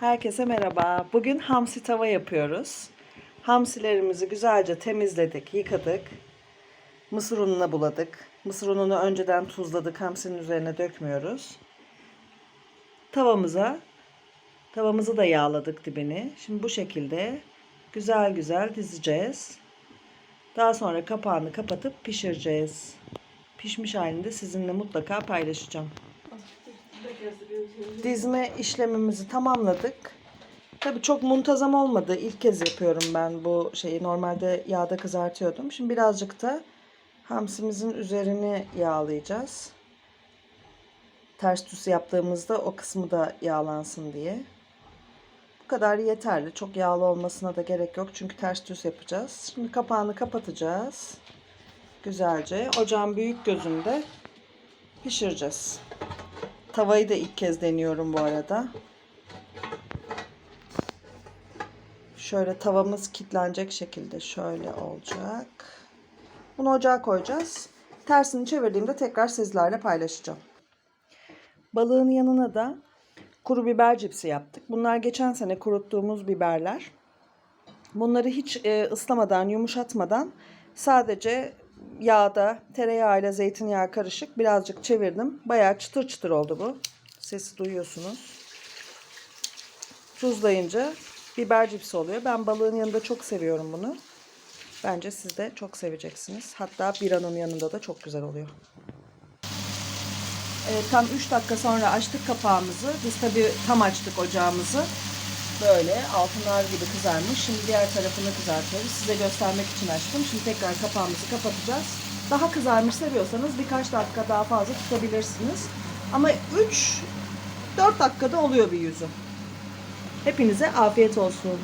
Herkese merhaba. Bugün hamsi tava yapıyoruz. Hamsilerimizi güzelce temizledik, yıkadık. Mısır ununa buladık. Mısır ununu önceden tuzladık. Hamsinin üzerine dökmüyoruz. Tavamıza tavamızı da yağladık dibini. Şimdi bu şekilde güzel güzel dizeceğiz. Daha sonra kapağını kapatıp pişireceğiz. Pişmiş halinde sizinle mutlaka paylaşacağım. Dizme işlemimizi tamamladık. Tabii çok muntazam olmadı. İlk kez yapıyorum ben bu şeyi. Normalde yağda kızartıyordum. Şimdi birazcık da hamsimizin üzerini yağlayacağız. Ters düz yaptığımızda o kısmı da yağlansın diye. Bu kadar yeterli. Çok yağlı olmasına da gerek yok. Çünkü ters düz yapacağız. Şimdi kapağını kapatacağız. Güzelce. Ocağın büyük gözünde pişireceğiz. Tavayı da ilk kez deniyorum bu arada. Şöyle tavamız kilitlenecek şekilde şöyle olacak. Bunu ocağa koyacağız. Tersini çevirdiğimde tekrar sizlerle paylaşacağım. Balığın yanına da kuru biber cipsi yaptık. Bunlar geçen sene kuruttuğumuz biberler. Bunları hiç e, ıslamadan, yumuşatmadan sadece yağda tereyağıyla zeytinyağı karışık birazcık çevirdim. Bayağı çıtır çıtır oldu bu. Sesi duyuyorsunuz. Tuzlayınca biber cipsi oluyor. Ben balığın yanında çok seviyorum bunu. Bence siz de çok seveceksiniz. Hatta biranın yanında da çok güzel oluyor. Evet, tam 3 dakika sonra açtık kapağımızı. Biz tabii tam açtık ocağımızı. Böyle altınlar gibi kızarmış. Şimdi diğer tarafını kızartıyoruz. Size göstermek için açtım. Şimdi tekrar kapağımızı kapatacağız. Daha kızarmış seviyorsanız birkaç dakika daha fazla tutabilirsiniz. Ama 3-4 dakikada oluyor bir yüzü. Hepinize afiyet olsun.